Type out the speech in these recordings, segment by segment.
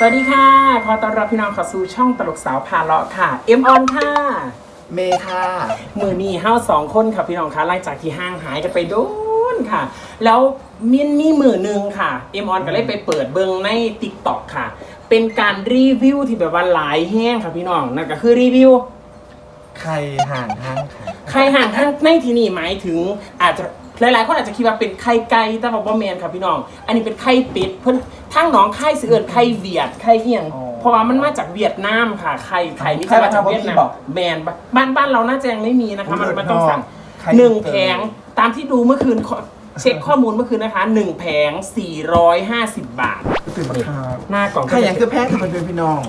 สวัสดีค่ะ ขอต้อนรับพี่น้องเข้าสู่ช่องตลกสาวพาเลาะค่ะ เอ็มออนค่ะ เมค่ะ มือนี้เฮาสองคนค่ะพี่น้องคะหลังจากที่ห่างหายกันไปโดนค่ะ แล้วมินมีมือหนึ่งค่ะ เอ็มออนก็เลยไปเปิดเบิงในติ๊กต็อกค่ะ เป็นการรีวิวที่แบบว่าหลายแห้งค่ะพี่น้อง นั่นก็คือรีวิว ใครห่างห้างค่ะไข่ห่างข้างในที่นี่หมายถึงอาจจะ หลายๆคนอาจจะคิดว่าเป็นไข่ไก่แต่บอกว่าแมนครับพี่น้อง อันนี้เป็นไข่เป็ดเพิ่นทั้งหน้องไข่เสื่อนไข่เวียดไข่เอียง อ๋อเพราะว่ามันมาจากเวียดนามค่ะไข่ไข่นี่ไข่จะมาจากบ้านเราเวียดนาบ่มีมบอกแมนบ้านบ้านเราน่าจะยังไม่มีนะคะมันโอ้ยมันต้องสั่งไข่หนึ่งอินเตอร์แผงตามที่ดูเมื่อคืนขอเช็คข้อมูลเมื่อคืนนะคะหนึ่งแผง450 บาท ตื่นมาครับหน้ากล่องใครอย่างคือแพ้กับมันเป็นพี่น้อง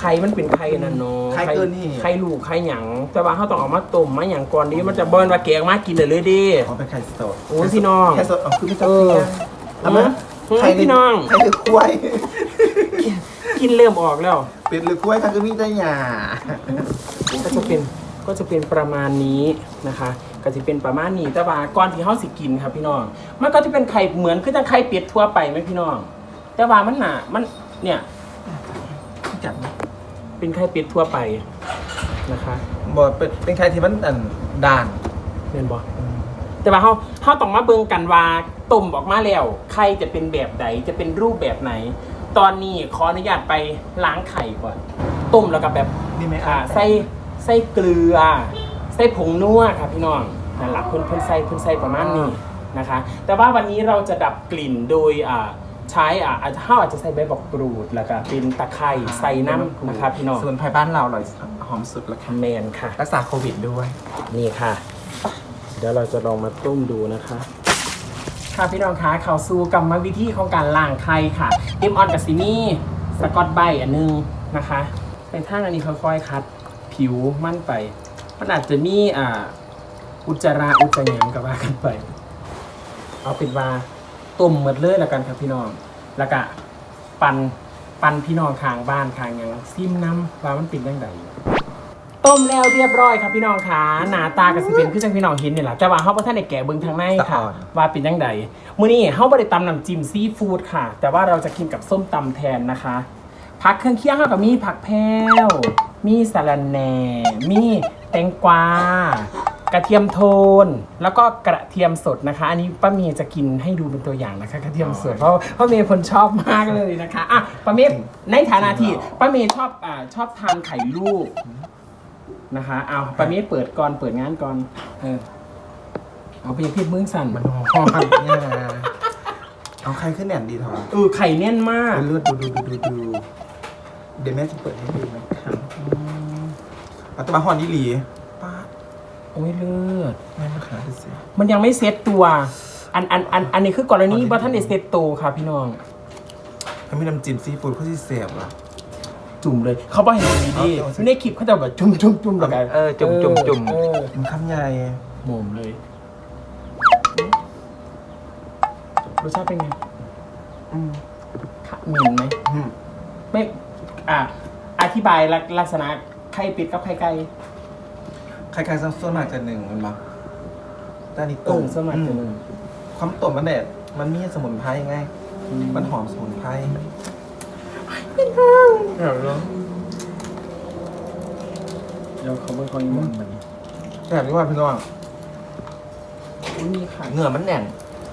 ไข่มันเป็นไข่นั่นเนาะไข่เกินนี่ไข่ลูกไข่หยังแต่ว่าเขาต้องเอามาต้มมาหยังก่อนดิมันจะบอนว่าแกงมากินเลยเลยดิอ๋อเป็นไข่สดโอ้ยพี่น้อง ไข่สดอ๋อคือไม่ต้เอองอเอามาเฮ้ยไข่พี่น้อง ไข่หรือควายกินเริ่มออกแล้วเป็นหรือควายค่ะคือมีแต่หยาก็จะเป็นก็จะเป็นประมาณนี้นะคะก็จะเป็นประมาณนี้แต่ว่าก่อนที่เขาสิกินครับพี่น้อง มันก็จะเป็นไข่เหมือนคือจะไข่เป็ดทั่วไปไหมพี่น้อง แต่ว่ามันหนามันเนี่ยจัดไหม เป็นไข่เป็ดทั่วไปนะคะบอกเป็นเป็นไข่ที่มันอันด่านเห็นบอแต่ว่าเขาเขาต้องมาเบิ่งกันว่าต้มออกมาแล้วไข่จะเป็นแบบใดจะเป็นรูปแบบไหน ตอนนี้ขออนุญาตไปล้างไข่ก่อนต้มแล้วก็แบบนี่ไหมอ่าใส่ใส่เกลือ ใส่ผงนัวครับพี่น้องนั่นแหละเพิ่นเพิ่นใส่เพิ่นใส่ประมาณนี้นะคะ แต่ว่าวันนี้เราจะดับกลิ่นโดยอ่า ใช้อ่าอาจจะเขาอาจจะใส่ใบบอกกรูดแล้วก็เป็นตะไคร้ใส่น้ำนะครับพี่น้องส่วนไผ่บ้านเราอร่อยหอมสุดแล้วค่ะแมนค่ะ รักษาโควิดด้วย นี่ค่ะ เดี๋ยวเราจะลองมาต้มดูนะคะ ค่ะพี่น้องคะเข้าสู่กรรมวิธีของการล้างไข่ค่ะดิมออนกับซิมี่สกอตไบรท์อันหนึงนะคะเป็นท่างอันนี้ค่อยๆคัด ผิวมั่นไปมันอาจจะมีอ่าอุจจาระอุจจาหยังกับว่ากันไป เอาเป็นว่า ต้มหมดเลยแล้วกันครับพี่น้อง แล้วก็ปันปันพี่น้องข้างบ้านข้างหยังซิมน้ำว่ามันเป็นยังไงต้มแล้วเรียบร้อยครับพี่น้องค่ะหน้าตากับสิเป็นคือจังพี่น้องเห็นนี่แหละแต่ว่าเฮาบ่ทันได้แกะเบิ่งทางในค่ะตะอ่อนว่าเป็นยังไงมื้อนี้เฮาบ่ได้ตำน้ำจิ้มซีฟู้ดค่ะ แต่ว่าเราจะกินกับส้มตำแทนนะคะผักเครื่องเคียงเฮาก็มีผักแพรวมีสะระแหน่ มีแตงกวา กระเทียมโทนแล้วก็กระเทียมสดนะคะ อันนี้ป้าเมย์จะกินให้ดูเป็นตัวอย่างนะคะ กระเทียมสดเพราะป้าเมย์คนชอบมากเลยนะคะอะป้าเมย์ในฐานะที่ป้าเมย์ชอบอ่าชอบทานไข่ลูกนะคะเอาป้าเมย์เปิดก่อนเปิดงานก่อนเออเอาไปพี่มึงสั่นมันหอมเนี่ยเอาใครขึ้นแหนมดีทองเออไข่แน่นมากเลือดดูดูดูดูดูเดี๋ยวแม่จะเปิดให้ดูนะครับอัตมาหอนนี่หลีป้าดโอ้ยเลือดแม่มาขาดูสิมันยังไม่เซ็ตตัว อันอันอันอันนี้คือกรณีว่าท่านได้เซ็ตตัวค่ะพี่น้อง ถ้ามีน้ำจิ้มซีฟู้ดเขาที่เสียบอะ จุ่มเลย เขาบอกเห็นดีดีเอาสิในคลิปเขาจะแบบจุ่มจุ่มจุ่มแบบเออจุ่มจุ่มจุ่ม เออมันคำใหญ่หมุมเลย รสชาติเป็นไงอืมค่ะหมิ่นไหม อืมไม่ อะ อธิบายลักลักษณะไข่เป็ดกับไข่ไก่ ใครๆส่วนมากจะหนึ่งมันมาด้านนี้เอต้อมสมัยจะหนึ่ง ความต้มมันแดดมันมีสมุนไพรไง มันหอมสมุนไพรเดี๋ยวเดี๋ยวเขาเป็นคนยิ้มมันแบบนี้ว่าพี่น้องอุ้ยมีไข่เนื้อมันแน่น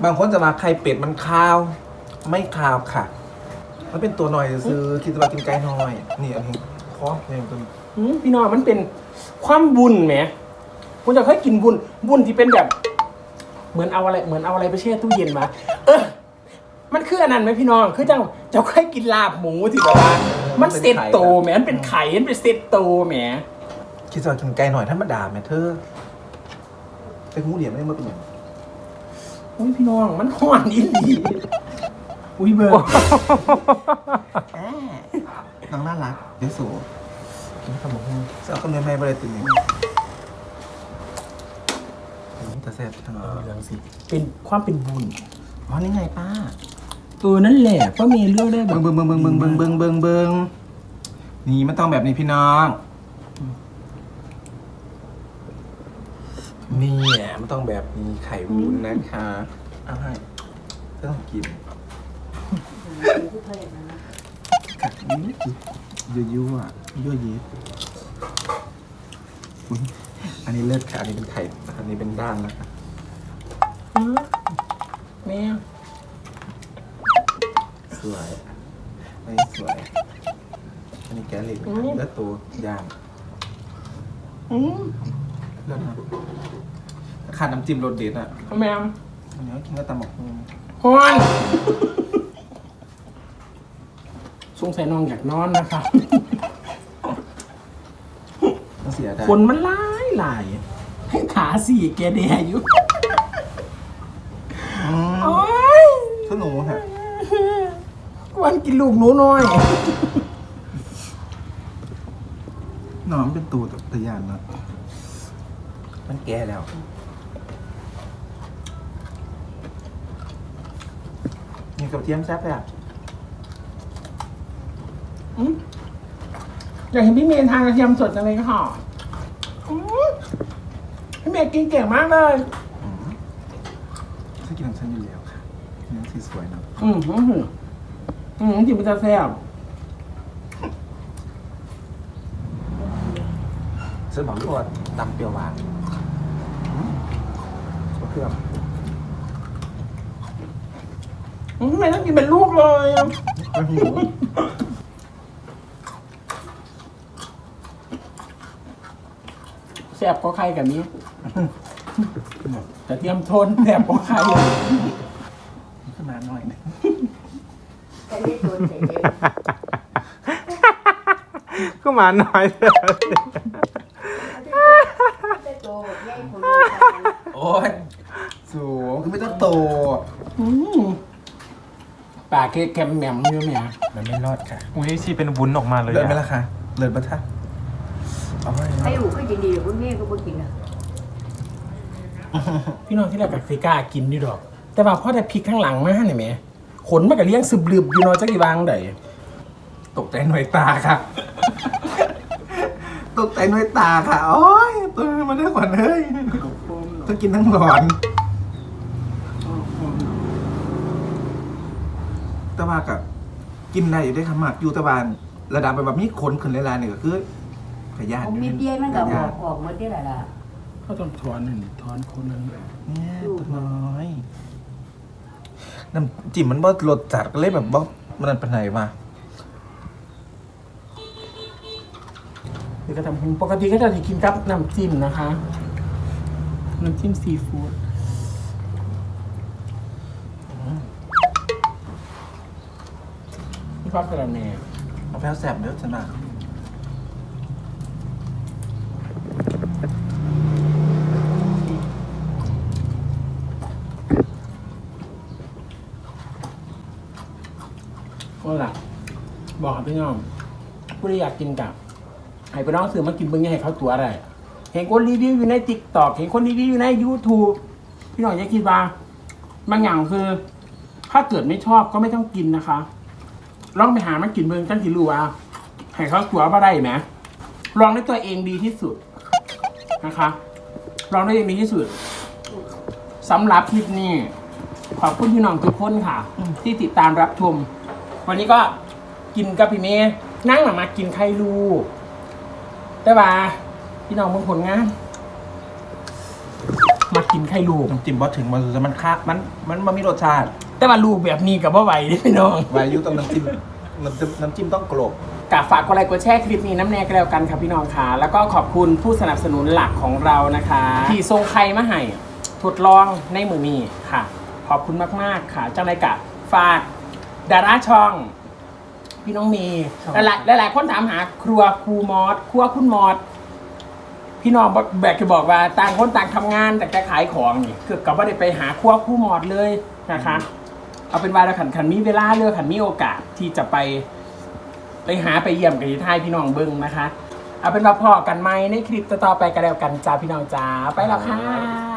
บางคนจะมาไข่เป็ดมันคาว ไม่คาวค่ะ มันเป็นตัวหน่อยซื้อคิดว่ากินไก่น้อย นี่อันนี้คอเนี่ยตัวนี้อืมพี่น้องมันเป็นความบุญไหม คุณจะเคยกินบุญบุญที่เป็นแบบ เหมือนเอาอะไร เหมือนเอาอะไรไปแช่ตู้เย็นมาเออมันคืออันนั้นไหมพี่น้อง คือเจ้าเจ้าเคยกินลาบหมูที่แบบว่ามันเซตโตแหมมันเป็นไข่มันเป็นเซตโตแหมคิดว่ากินไก่หน่อยธรรมดาแม่เธอเป็นงูเหลี่ยมไม่ได้มาเป็นอย่างอุ้ยพี่น้องมันห่อนอีหลีอุ้ยเบอร์น้องน่ารักเดี๋ยวสูกินขนมหุ้งจะเอาขนมให้บริติน นี่อันนี้จะแซ่บทั้งเออเรื่องสิเป็นความเป็นบุญอ๋อนี่ไงป้าเออนั่นแหละก็มีเรื่องได้แบเบิบงเบิงเบิงเบิงเบิงเบิงเบิงเบิงเบิงนี่มันต้องแบบนี้พี่น้องนี่แหละมันต้องแบบนี้ไข่วุ้นนะคะเอาให้เธอต้องกินค่ะยั่วยั่วยั่วยีสอุ๊ยอั นนี้เลิศค่ะอันนี้เป็นไข่อันนี้เป็นด้านแล้วค่ะอืมแม่สวยอันนี้สวย อันนี้แกะเหล็กเลือดตัวยางอืมเลือดนะขาดน้ำจิ้มรสเด็ดอะแม่อันนี้ก็กินก็ตำหมกฮุงฮอนสงสัยน้องอยากนอนนะครับต้องเสียดายคนมันหลาย หลายขาสี่แกเดียอยู่อืมโอ้ยคือหนูค่ะกวนกินลูกหนูหน่อย หนอนเป็นตัวตะยานเนอะมันแก่แล้วนี่กับเทียมแซ่บเลยอะอืมอยากเห็นพี่เมย์ทานกระเทียมสดจังเลยค่ะอืมพี่ เมย์กินเก่งมากเลยอืมฉันกินของฉันอยู่แล้วค่ะเนื้อสีสวยเนอะอืมอืมอืมจิบมันจะแซ่บฉันบอกลูกว่าตำเปรี้ยวหวานอืมเอาเครื่องอืมพี่เมย์ต้องกินเป็นลูกเลยอะไม่หิวแซ่บก็ใครกับนี้ แต่เทียมทนแซ่บก็ใครขึ้นมาหน่อยหนึงแต่ไม่โดนเฉยก็มาหน่อยเถอะๆจะโตแย่คนรู้กันโอ้ยสูงคือไม่ต้องโต อืมปลาเค้กแคมแหมมเนื้อแหมมันไม่รอดค่ะ อุ้ยชีเป็นวุ้นออกมาเลยเลิศไหมอะล่ะคะเลิศปะท่ะเอาไว้ให้ลูกก็ยินดีคุณแม่ก็บ่กินอะ พี่น้องที่เรากับซิก้ากินนี่ดอก แต่ว่าพอได้พริกข้างหลังมาเนี่ยแหมขนมันก็เลี้ยงสืบลืบอยู่เนอจักกี่วางไดตกใจหน่วยตาค่ะ ตกใจหน่วยตาค่ะ โอ้ยตัวมันได้ขวัญเฮ้ยต้องกินทั้งหลอน แต่ว่ากับกินได้อยู่ได้ค่ะหมากอยู่แตะบานระดับแบบมีขนขึ้นหลายๆเนี่ยก็คือพยาธิผมมีเปี้ยมันก็อพอยากธิออกหมดที่ละล่ะ เขาต้องถอนหนึ่งถอนคนหนึงเนี่ยตัวน้อยน้ำจิ้มมันบ่รสจัดก็เลยแบบบ่มันนั่นปานไหนมาคือก็ทำปกติก็จะกินกับน้ำจิ้มนะคะ น้ำจิ้มซีฟู้ดพี่พักกระแหน่เอาแพ้วแสบเด้อชนะก็ บอกกับพี่น้องผู้ที่อยากกินกับให้พี่น้องซื้อมากินเบิ้งอยังให้เขาตัวอะไรเห็นคนรีวิวอยู่ในติ๊กต็อกเห็นคนรีวิวอยู่ใน YouTube พี่น้องอย่าคิดว่าบางอย่างคือ ถ้าเกิดไม่ชอบก็ไม่ต้องกินนะคะ ลองไปหามากินเบิ้งกันสิรู้ว่าให้เขาตัวว่าได้ไหมลองด้วยตัวเองดีที่สุดนะคะลองด้วยตัวเองดีที่สุดสำหรับคลิปนี้ขอบคุณพี่น้องทุกคนค่ะ ที่ติดตามรับชมวันนี้ก็ กินกับพี่เมย์นั่งหลังมากินไข่ลูกแต่ว่าพี่น้องบางผลงาน มากินไข่ลูกน้ำจิ้มบ่ถึงมันจะมันค่ามันมันมันมีรสชาติ แต่ว่าลูกแบบนี้กับว่าไหวเด้พี่น้อง วายุต้องน้ำจิ้มน้ำจิ้มน้ำจิ้มต้องกรบกาฝากกดไลค์กดแชร์คลิปนี้น้ำแน่ก็แล้วกันครับพี่น้องค่ะ แล้วก็ขอบคุณผู้สนับสนุนหลักของเรานะคะ ที่ทรงไข่มาให้ทดลองในมือนี้ค่ะ ขอบคุณมาก ๆ ค่ะ เจ้าไรกะฝากดาราช่อง พี่น้องมีหลายๆหลายๆคนถามหาครัวครูมอสครัวคุณมอสพี่น้องแบกจะบอกว่าต่างคนต่างทำงานแต่จะขายของนี่คือกับว่าได้ไปหาครัวครูมอสเลยนะคะ เอาเป็นว่าเราขันขันมีเวลาเลือกขันมีโอกาสที่จะไป ไปหาไปเยี่ยมกันที่ท้ายพี่น้องเบิ้งนะคะ เอาเป็นว่าพอกันไหมในคลิปต่อๆไปกันแล้วกันจ้าพี่น้องจ้าไปแล้วค่ะ